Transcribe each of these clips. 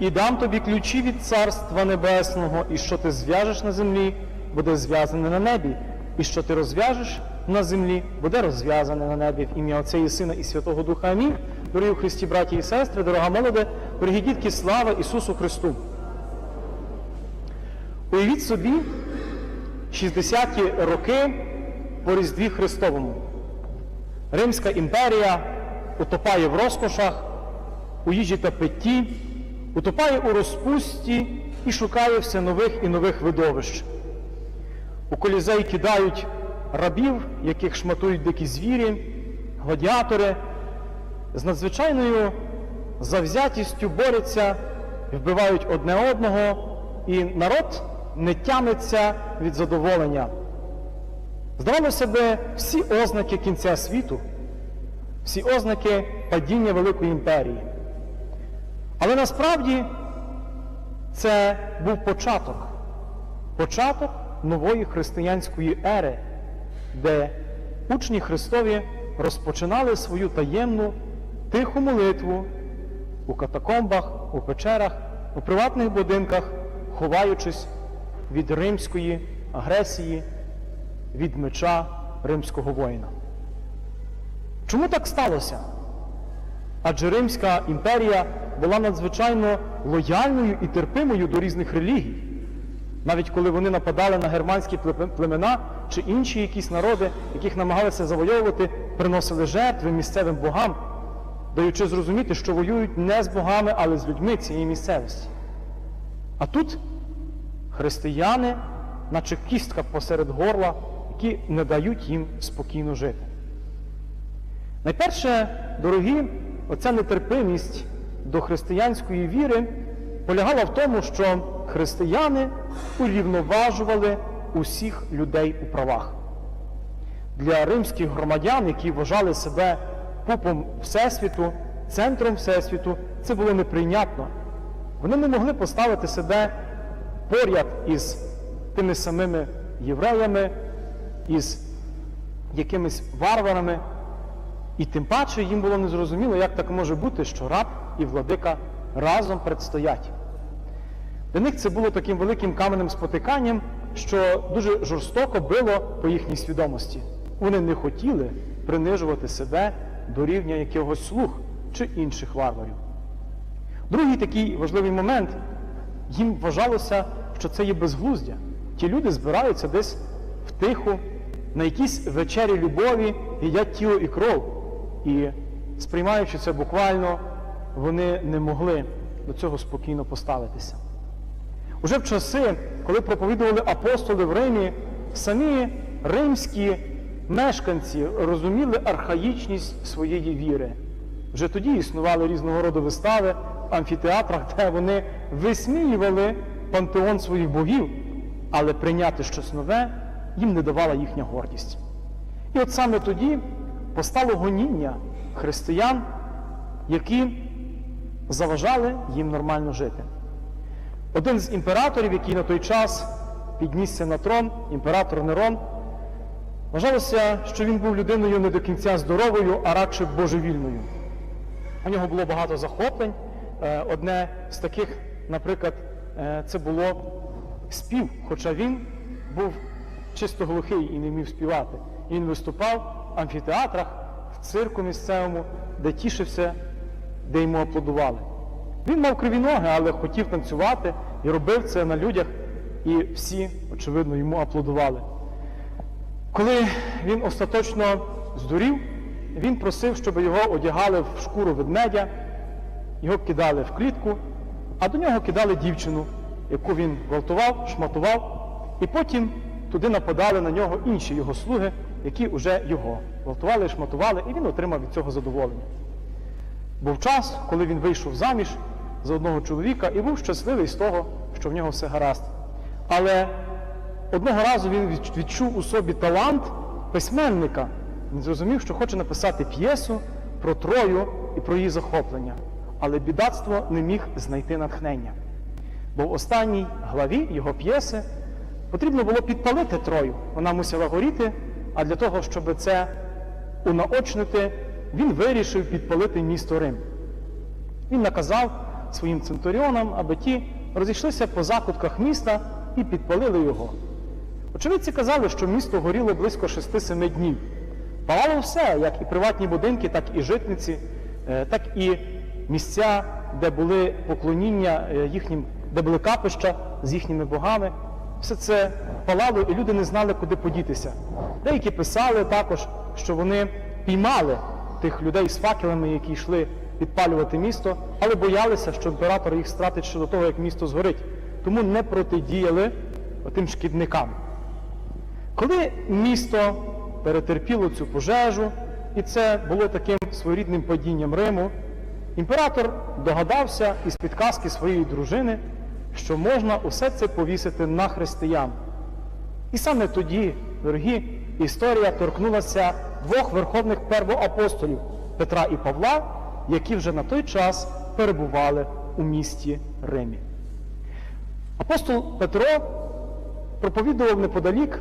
і дам тобі ключі від Царства Небесного, і що ти зв'яжеш на землі, буде зв'язане на небі, і що ти розв'яжеш на землі, буде розв'язане на небі в ім'я Отця і Сина і Святого Духа. Амінь. Дорогі Христі, браті і сестри, дорога молоде, дорогі дітки, слава Ісусу Христу! Уявіть собі 60-ті роки по Різдві Христовому. Римська імперія утопає в розкошах, у їжі та питті, утопає у розпусті і шукає все нових і нових видовищ. У колізей кидають рабів, яких шматують дикі звірі, гладіатори, з надзвичайною завзятістю борються, вбивають одне одного, і народ не тямиться від задоволення. Здавалося би, всі ознаки кінця світу, всі ознаки падіння Великої імперії. Але насправді це був початок, початок нової християнської ери, де учні Христові розпочинали свою таємну тиху молитву у катакомбах, у печерах, у приватних будинках, ховаючись від римської агресії, від меча римського воїна. Чому так сталося? Адже Римська імперія була надзвичайно лояльною і терпимою до різних релігій. Навіть коли вони нападали на германські племена чи інші якісь народи, яких намагалися завойовувати, приносили жертви місцевим богам, даючи зрозуміти, що воюють не з богами, але з людьми цієї місцевості. А тут християни, наче кістка посеред горла, які не дають їм спокійно жити. Найперше, дорогі, оця нетерпимість до християнської віри полягала в тому, що християни урівноважували усіх людей у правах. Для римських громадян, які вважали себе пупом Всесвіту, центром Всесвіту, це було неприйнятно. Вони не могли поставити себе поряд із тими самими євреями, із якимись варварами. І тим паче їм було незрозуміло, як так може бути, що раб і владика разом предстоять. Для них це було таким великим каменем спотиканням, що дуже жорстоко било по їхній свідомості. Вони не хотіли принижувати себе до рівня якогось слуг чи інших варварів. Другий такий важливий момент, їм вважалося, що це є безглуздя. Ті люди збираються десь втиху, на якійсь вечері любові, їдять тіло і кров. І сприймаючи це буквально, вони не могли до цього спокійно поставитися. Уже в часи, коли проповідували апостоли в Римі, самі римські мешканці розуміли архаїчність своєї віри. Вже тоді існували різного роду вистави в амфітеатрах, де вони висміювали пантеон своїх богів, але прийняти щось нове їм не давала їхня гордість. І от саме тоді постало гоніння християн, які заважали їм нормально жити. Один з імператорів, який на той час піднісся на трон, імператор Нерон, вважалося, що він був людиною не до кінця здоровою, а радше божевільною. У нього було багато захоплень. Е, Одне з таких, наприклад, е, це було спів, хоча він був чисто глухий і не вмів співати. Він виступав в амфітеатрах, в цирку місцевому, де тішився, де йому аплодували. Він мав криві ноги, але хотів танцювати і робив це на людях, і всі, очевидно, йому аплодували. Коли він остаточно здурів, він просив, щоб його одягали в шкуру ведмедя, його кидали в клітку, а до нього кидали дівчину, яку він гвалтував, шматував, і потім туди нападали на нього інші його слуги, які вже його гвалтували, шматували, і він отримав від цього задоволення. Був час, коли він вийшов заміж за одного чоловіка і був щасливий з того, що в нього все гаразд. Але одного разу він відчув у собі талант письменника. Він зрозумів, що хоче написати п'єсу про Трою і про її захоплення. Але бідацтво не міг знайти натхнення. Бо в останній главі його п'єси потрібно було підпалити Трою. Вона мусила горіти, а для того, щоб це унаочнити, він вирішив підпалити місто Рим. Він наказав своїм центуріонам, аби ті розійшлися по закутках міста і підпалили його. Очевидці казали, що місто горіло близько 6-7 днів. Палало все, як і приватні будинки, так і житниці, е, так і місця, де були поклоніння е, їхнім, де були капища з їхніми богами. Все це палало, і люди не знали, куди подітися. Деякі писали також, що вони піймали тих людей з факелами, які йшли підпалювати місто, але боялися, що імператор їх стратить ще до того, як місто згорить. Тому не протидіяли тим шкідникам. Коли місто перетерпіло цю пожежу, і це було таким своєрідним падінням Риму, імператор догадався із підказки своєї дружини, що можна усе це повісити на християн. І саме тоді, дорогі, історія торкнулася двох верховних первоапостолів Петра і Павла, які вже на той час перебували у місті Римі. Апостол Петро проповідував неподалік,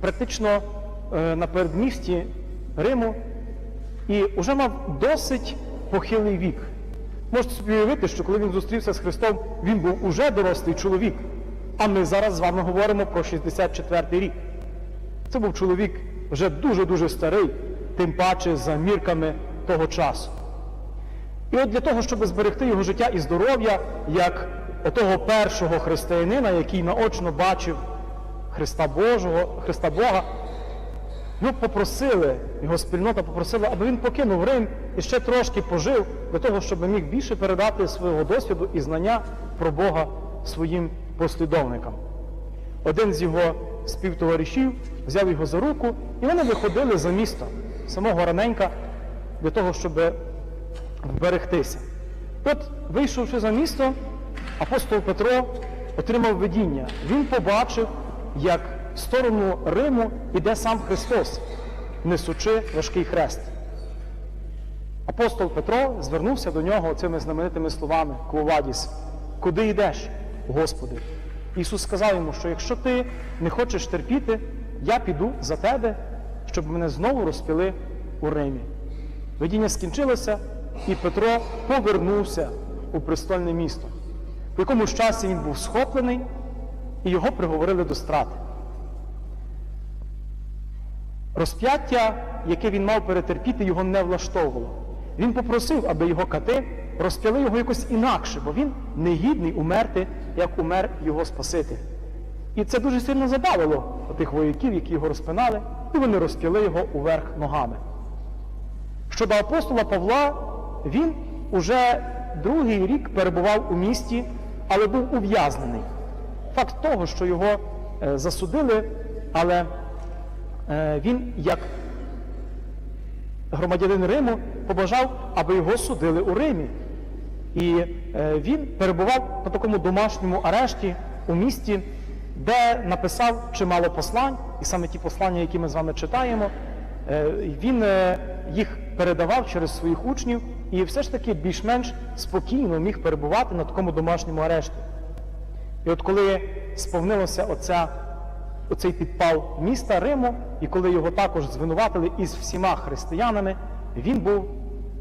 практично е, на передмісті Риму, і вже мав досить похилий вік. Можете собі уявити, що коли він зустрівся з Христом, він був уже дорослий чоловік. А ми зараз з вами говоримо про 64-й рік. Це був чоловік вже дуже-дуже старий, тим паче за мірками того часу. І от для того, щоб зберегти його життя і здоров'я, як отого першого християнина, який наочно бачив Христа Божого, Христа Бога, його попросили, його спільнота попросила, аби він покинув Рим і ще трошки пожив для того, щоб міг більше передати свого досвіду і знання про Бога своїм послідовникам. Один з його співтоваришів взяв його за руку, і вони виходили за місто самого раненька для того, щоб вберегтися. От, вийшовши за місто, апостол Петро отримав видіння. Він побачив, як в сторону Риму йде сам Христос, несучи важкий хрест. Апостол Петро звернувся до нього цими знаменитими словами Квовадіс, куди йдеш, Господи? Ісус сказав йому, що якщо ти не хочеш терпіти, я піду за тебе, щоб мене знову розпіли у Римі. Видіння скінчилося, і Петро повернувся у престольне місто. В якомусь часі він був схоплений, і його приговорили до страти. Розп'яття, яке він мав перетерпіти, його не влаштовувало. Він попросив, аби його кати розп'яли його якось інакше, бо він негідний умерти, як умер його Спаситель. І це дуже сильно забавило тих вояків, які його розпинали, і вони розп'яли його уверх ногами. Щодо апостола Павла, він уже другий рік перебував у місті, але був ув'язнений. Факт того, що його е, засудили, але е, він, як громадянин Риму, побажав, аби його судили у Римі. І е, він перебував на такому домашньому арешті у місті, де написав чимало послань, і саме ті послання, які ми з вами читаємо, е, він е, їх передавав через своїх учнів і все ж таки більш-менш спокійно міг перебувати на такому домашньому арешті. І от коли сповнилося оця, оцей підпал міста Риму, і коли його також звинуватили із всіма християнами, він був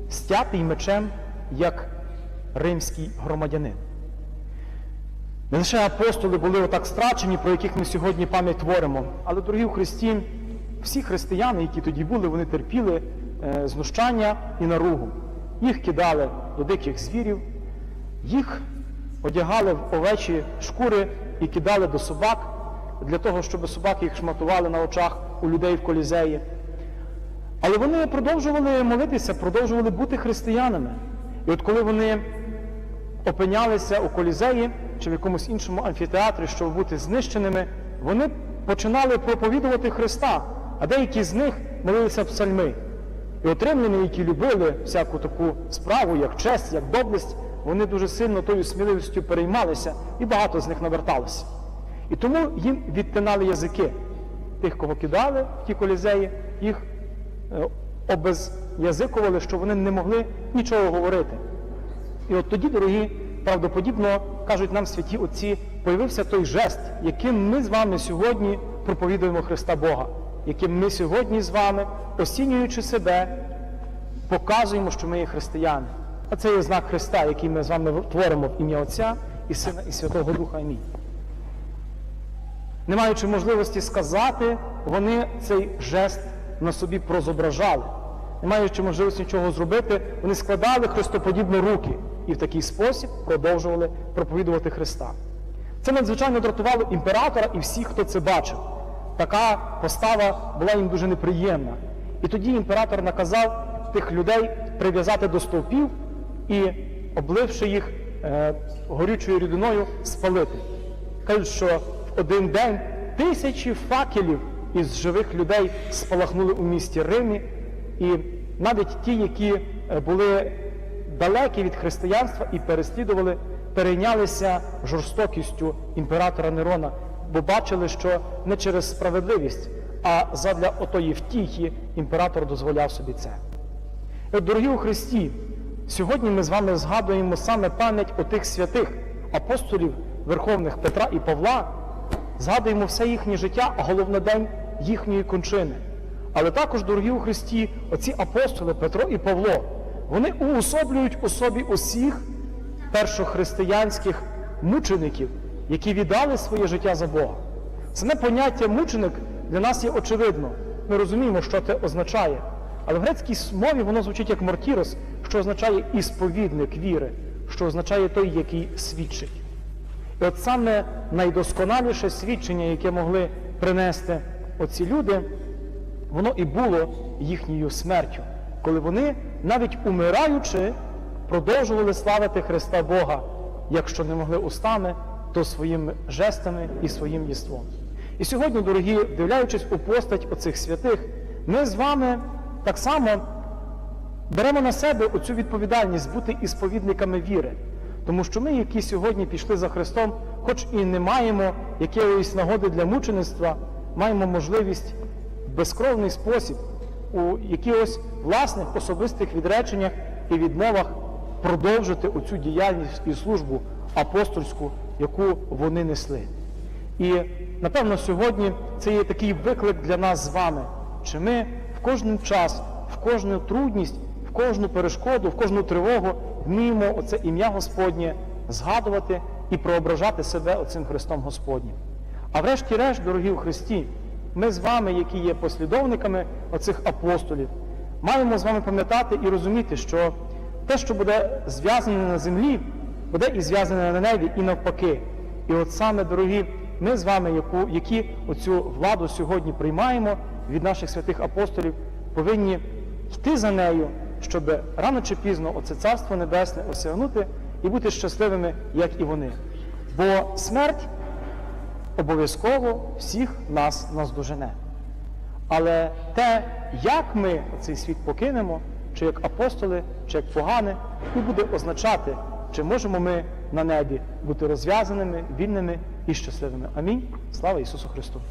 стятий мечем як римський громадянин. Не лише апостоли були отак страчені, про яких ми сьогодні пам'ять творимо, але, дорогі у Христі, всі християни, які тоді були, вони терпіли е, знущання і наругу. Їх кидали до диких звірів, їх одягали в овечі шкури і кидали до собак для того, щоб собаки їх шматували на очах у людей в колізеї. Але вони продовжували молитися, продовжували бути християнами. І от коли вони опинялися у колізеї чи в якомусь іншому амфітеатрі, щоб бути знищеними, вони починали проповідувати Христа, а деякі з них молилися псальми. І отримані, які любили всяку таку справу, як честь, як доблесть, вони дуже сильно тою сміливістю переймалися, і багато з них наверталося. І тому їм відтинали язики тих, кого кидали в ті колізеї, їх е, обезязикували, що вони не могли нічого говорити. І от тоді, дорогі, правдоподібно кажуть нам святі отці, появився той жест, яким ми з вами сьогодні проповідуємо Христа Бога, яким ми сьогодні з вами, осінюючи себе, показуємо, що ми є християни. А це є знак Христа, який ми з вами творимо в ім'я Отця і Сина і Святого Духа. Амінь. Не маючи можливості сказати, вони цей жест на собі прозображали. Не маючи можливості нічого зробити, вони складали христоподібні руки і в такий спосіб продовжували проповідувати Христа. Це надзвичайно дратувало імператора і всіх, хто це бачив. Така постава була їм дуже неприємна. І тоді імператор наказав тих людей прив'язати до стовпів і, обливши їх е, горючою рідиною, спалити. Кажуть, що в один день тисячі факелів із живих людей спалахнули у місті Римі, і навіть ті, які е, були далекі від християнства і переслідували, перейнялися жорстокістю імператора Нерона, бо бачили, що не через справедливість, а задля отої втіхи імператор дозволяв собі це. Дорогі у Христі, сьогодні ми з вами згадуємо саме пам'ять отих святих апостолів Верховних Петра і Павла, згадуємо все їхнє життя, а головне день їхньої кончини. Але також, дорогі у Христі, оці апостоли Петро і Павло, вони уособлюють у собі усіх першохристиянських мучеників, які віддали своє життя за Бога. Саме поняття мученик для нас є очевидно. Ми розуміємо, що це означає. Але в грецькій мові воно звучить як мортірос, що означає ісповідник віри, що означає той, який свідчить. І от саме найдосконаліше свідчення, яке могли принести оці люди, воно і було їхньою смертю, коли вони, навіть умираючи, продовжували славити Христа Бога, якщо не могли устами, то своїми жестами і своїм єством. І сьогодні, дорогі, вдивляючись у постать оцих святих, ми з вами так само беремо на себе оцю відповідальність бути ісповідниками віри. Тому що ми, які сьогодні пішли за Христом, хоч і не маємо якоїсь нагоди для мучеництва, маємо можливість в безкровний спосіб у якихось власних особистих відреченнях і відмовах продовжити оцю діяльність і службу апостольську, яку вони несли. І напевно сьогодні це є такий виклик для нас з вами, чи ми в кожен час, в кожну трудність, в кожну перешкоду, в кожну тривогу вміємо оце ім'я Господнє згадувати і проображати себе оцим Христом Господнім. А врешті-решт, дорогі у Христі, ми з вами, які є послідовниками оцих апостолів, маємо з вами пам'ятати і розуміти, що те, що буде зв'язане на землі, буде і зв'язане на небі, і навпаки. І от саме, дорогі, ми з вами, яку, які оцю владу сьогодні приймаємо від наших святих апостолів, повинні йти за нею, щоб рано чи пізно оце Царство Небесне осягнути і бути щасливими, як і вони. Бо смерть обов'язково всіх нас наздожене. Але те, як ми цей світ покинемо, чи як апостоли, чи як погани, не буде означати, чи можемо ми на небі бути розв'язаними, вільними і щасливими. Амінь. Слава Ісусу Христу!